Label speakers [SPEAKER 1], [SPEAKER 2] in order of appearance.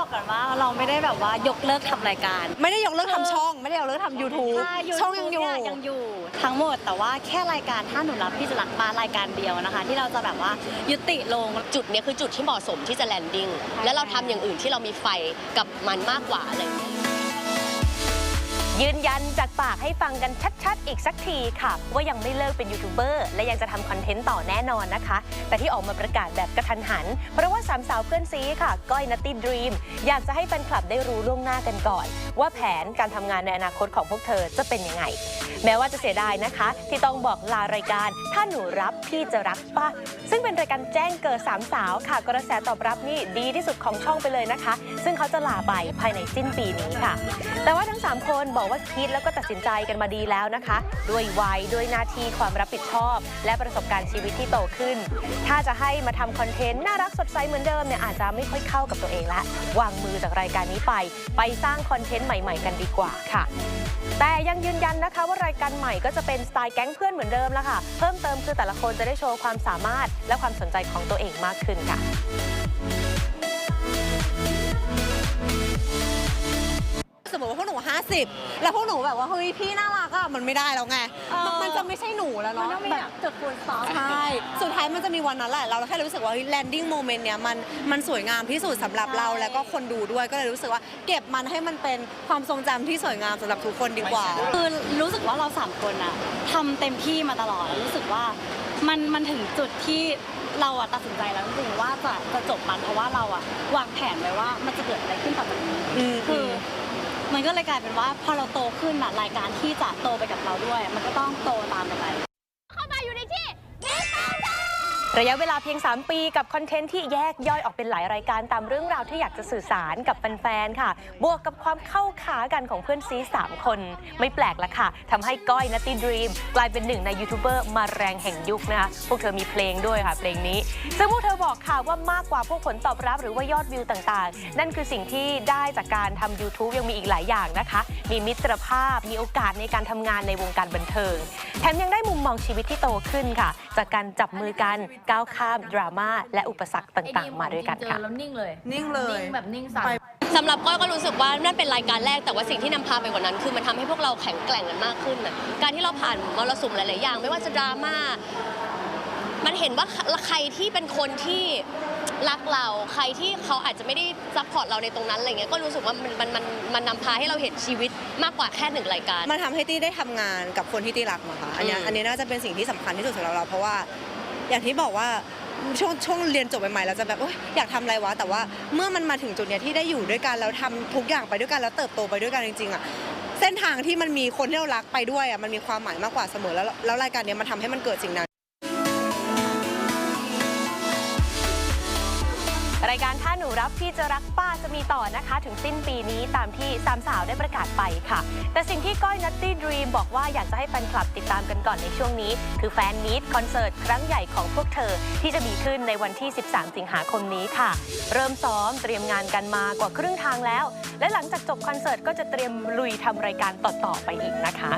[SPEAKER 1] บอกก่อนว่าเราไม่ได้แบบว่ายกเลิกทำรายการ
[SPEAKER 2] ไม่ได้ยกเลิกทำช่อง ไม่ได้ยกเลิกทำ YouTube
[SPEAKER 1] ใช่
[SPEAKER 2] ช่องยังอยู่
[SPEAKER 1] เนี่ยังอยู่ทั้งหมดแต่ว่าแค่รายการถ้าหนูรับพี่จะรักมารายการเดียวนะคะ ที่เราจะแบบว่ายุติลง
[SPEAKER 3] จุดเนี้ยคือจุดที่เหมาะสมที่จะแลนดิ้งแล้วเราทำอย่างอื่นที่เรามีไฟกับมันมากกว่าอะไรอย่างเงี้ย
[SPEAKER 4] ยืนยันจากปากให้ฟังกันชัดๆ อีกสักทีค่ะ ว่ายังไม่เลิกเป็นยูทูบเบอร์และยังจะทำคอนเทนต์ต่อแน่นอนนะคะ แต่ที่ออกมาประกาศแบบกระทันหัน เพราะว่าสามสาวเพื่อนซีค่ะ ก้อยนัตตี้ดรีมอยากจะให้แฟนคลับได้รู้ล่วงหน้ากันก่อน ว่าแผนการทำงานในอนาคตของพวกเธอจะเป็นยังไง แม้ว่าจะเสียดายนะคะ ที่ต้องบอกลารายการ ถ้าหนูรับพี่จะรักป่ะซึ่งเป็นรายการแจ้งเกิดสามสาวค่ะ กระแสตอบรับนี่ดีที่สุดของช่องไปเลยนะคะ ซึ่งเขาจะลาไปภายในสิ้นปีนี้ค่ะ แต่ว่าทั้ง 3 คนบอกว่าคิดแล้วก็ตัดสินใจกันมาดีแล้วนะคะ ด้วยวัยด้วยหน้าที่ความรับผิดชอบ และประสบการณ์ชีวิตที่โตขึ้น ถ้าจะให้มาทำคอนเทนต์น่ารักสดใสเหมือนเดิมเนี่ยอาจจะไม่ค่อยเข้ากับตัวเองละวางมือจากรายการนี้ไป ไปสร้างคอนเทนต์ใหม่ ๆ กันดีกว่าค่ะแต่ยังยืนยันนะคะว่ารายการใหม่ก็จะเป็นสไตล์แก๊งเพื่อนเหมือนเดิมแล้วค่ะ เพิ่มเติมคือแต่ละคนจะได้โชว์ความสามารถและความสนใจของตัวเองมากขึ้นค่ะ
[SPEAKER 2] 10 แล้วพวกหนูแบบว่าเฮ้ยพี่น่ารักอะมันไม่ได้แล้วไงมันจะไม่ใช่หนูแล้วเนาะ
[SPEAKER 1] ต้องมี
[SPEAKER 2] แบ
[SPEAKER 1] บบจุดฟูนซ้อป
[SPEAKER 2] ใช่สุดท้ายมันจะมีวันนั้นแหละเราแค่รู้สึกว่าแลนดิ้งโมเมนต์เนี้ยมันมันสวยงามที่สุดสำหรับเราแล้วก็คนดูด้วยก็เลยรู้สึกว่า เก็บมันให้มันเป็นความทรงจำที่สวยงามสำหรับทุกคนดีกว่า
[SPEAKER 1] คือรู้สึกว่าเราสามคนอะทำเต็มที่มาตลอดรู้สึกว่ามันมันถึงจุดที่เราอะตัดสินใจแล้วจริงว่าจะจะจบมันเพราะว่าเราอะวางแผนไว้ว่ามันจะเกิดอะไรขึ้นต่อจากนี้คือ มันก็เลยกลายเป็นว่าพอเราโตขึ้นอะรายการที่จะโตไปกับเราด้วย มันก็ต้องโต
[SPEAKER 4] ระยะเวลาเพียง 3 ปีกับคอนเทนต์ที่แยกย่อยออกเป็นหลายรายการตามเรื่องราวที่อยากจะสื่อสารกับแฟนๆ ค่ะ บวกกับความเข้าขากันของเพื่อนซี 3 คน ไม่แปลกละค่ะทำให้ก้อยนัตตี้ดรีมกลายเป็นหนึ่งในยูทูบเบอร์มาแรงแห่งยุคนะคะ พวกเธอมีเพลงด้วยค่ะ เพลงนี้ ซึ่งพวกเธอบอกค่ะว่ามากกว่าพวกผลตอบรับหรือว่ายอดวิวต่างๆ นั่นคือสิ่งที่ได้จากการทำ YouTube ยังมีอีกหลายอย่างนะคะ มีมิตรภาพ มีโอกาสในการทำงานในวงการบันเทิง แถมยังได้มุมมองชีวิตที่โตขึ้นค่ะ จากการจับมือกันก้าวข้ามดราม่าและอุปสรรคต่าง ๆ มาด้วยกันค่ะ
[SPEAKER 5] เจอแล้วนิ่งเลย
[SPEAKER 2] นิ่งเลย
[SPEAKER 5] นิ่งแบบนิ่งสั่น
[SPEAKER 3] สำหรับก้อยก็รู้สึกว่านั่นเป็นรายการแรกแต่ว่าสิ่งที่นำพาไปกว่านั้น คือมันทำให้พวกเราแข็งแกร่งกันมากขึ้นน่ะการที่เราผ่านมรสุมหลาย ๆ อย่าง ไม่ว่าจะดราม่ามันเห็นว่าใครที่เป็นคนที่รักเราใครที่เขาอาจจะไม่ได้ซัพพอร์ตเราในตรงนั้นอะไรเงี้ยก็รู้สึกว่ามันมันมันมันนำพาให้เราเห็นชีวิตมากกว่าแค่หนึ่งรายการ
[SPEAKER 2] มันทำให้ตี้ได้ทำงานกับคนที่ตี้รักมาค่ะอันเนี้ย
[SPEAKER 3] อืม
[SPEAKER 2] อันนี้น่าจะเป็นสิ่งที่สำคัญที่สุดสำหรับเรา เพราะว่า อย่างที่บอกว่าช่วงช่วงเรียนจบใหม่ๆเราจะแบบโอยอยากทำอะไรวะแต่ว่าเมื่อมันมาถึงจุดเนี้ยที่ได้อยู่ด้วยกันแล้วทำทุกอย่างไปด้วยกันแล้วเติบโตไปด้วยกันจริงๆอะเส้นทางที่มันมีคนที่เรารักไปด้วยอะมันมีความหมายมากกว่าเสมอแล้วแล้วรายการเนี้ยมันทำให้มันเกิดสิ่งนั้น
[SPEAKER 4] รายการถ้าหนูรับพี่จะรักป้าจะมีต่อนะคะ ถึงสิ้นปีนี้ตามที่สามสาวได้ประกาศไปค่ะ แต่สิ่งที่ก้อยนัตตี้ดรีมบอกว่าอยากจะให้แฟนคลับติดตามกันก่อนในช่วงนี้ คือแฟนมีตคอนเสิร์ตครั้งใหญ่ของพวกเธอที่จะมีขึ้นในวันที่ 13 สิงหาคมนี้ค่ะ เริ่มซ้อมเตรียมงานกันมากว่าครึ่งทางแล้ว และหลังจากจบคอนเสิร์ตก็จะเตรียมลุยทำรายการต่อๆไปอีกนะคะ